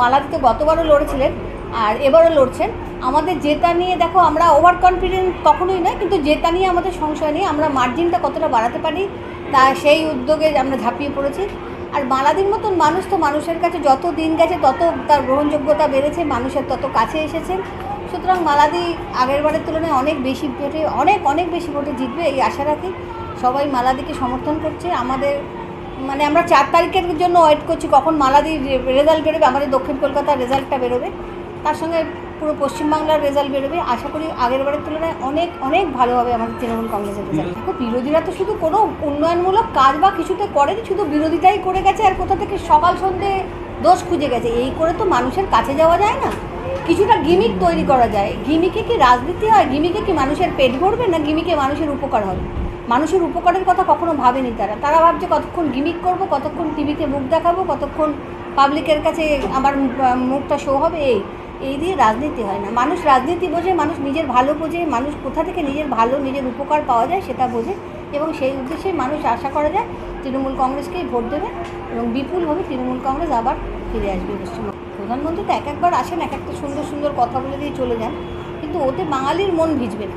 মালাদিতে গতবারও লড়েছিলেন আর এবারও লড়ছেন। আমাদের জেতা নিয়ে দেখো, আমরা ওভার কনফিডেন্ট কখনোই নয়, কিন্তু জেতা নিয়ে আমাদের সংশয় নেই। আমরা মার্জিনটা কতটা বাড়াতে পারি, তা সেই উদ্যোগে আমরা ঝাঁপিয়ে পড়েছি। আর মালাদির মতন মানুষ তো মানুষের কাছে যত দিন গেছে, তত তার গ্রহণযোগ্যতা বেড়েছে, মানুষের তত কাছে এসেছেন সুতরাং মালাদি আগের বারের তুলনায় অনেক বেশি ভোটে, অনেক অনেক বেশি ভোটে জিতবে, এই আশা রাখি। সবাই মালাদিকে সমর্থন করছে। আমাদের মানে আমরা চার তারিখের জন্য ওয়েট করছি কখন মালাদির রেজাল্ট বেরোবে আমাদের দক্ষিণ কলকাতার রেজাল্টটা বেরোবে। তার সঙ্গে পুরো পশ্চিমবাংলার রেজাল্ট বেরোবে। আশা করি আগের বারের তুলনায় অনেক অনেক ভালো হবে আমাদের তৃণমূল কংগ্রেসের রেজাল্ট দেখো বিরোধীরা তো শুধু কোনো উন্নয়নমূলক কাজ বা কিছুতে করেনি শুধু বিরোধিতাই করে গেছে আর কোথা থেকে সকাল সন্ধে দোষ খুঁজে গেছে। এই করে তো মানুষের কাছে যাওয়া যায় না। কিছুটা গিমিক তৈরি করা যায়। গিমিকে কি রাজনীতি হয়? গিমিকে কি মানুষের পেট ভরবে? না গিমিকে মানুষের উপকার হবে? মানুষের উপকারের কথা কখনো ভাবেনি তারা। তারা ভাবছে, কতক্ষণ গিমিক করব? কতক্ষণ টিভিতে মুখ দেখাবো? কতক্ষণ পাবলিকের কাছে আমার মুখটা শো হবে? এই এই দিয়ে রাজনীতি হয় না। মানুষ রাজনীতি বোঝে, মানুষ নিজের ভালো বোঝে, মানুষ কোথা থেকে নিজের ভালো, নিজের উপকার পাওয়া যায় সেটা বোঝে এবং সেই উদ্দেশ্যে মানুষ আশা করা যায় তৃণমূল কংগ্রেসকেই ভোট দেবে এবং বিপুলভাবে তৃণমূল কংগ্রেস আবার ফিরে আসবে পশ্চিমবঙ্গে। প্রধানমন্ত্রী তো এক একবার আসেন, এক একটা সুন্দর সুন্দর কথা বলে দিয়ে চলে যান, কিন্তু ওতে বাঙালির মন ভিজবে না।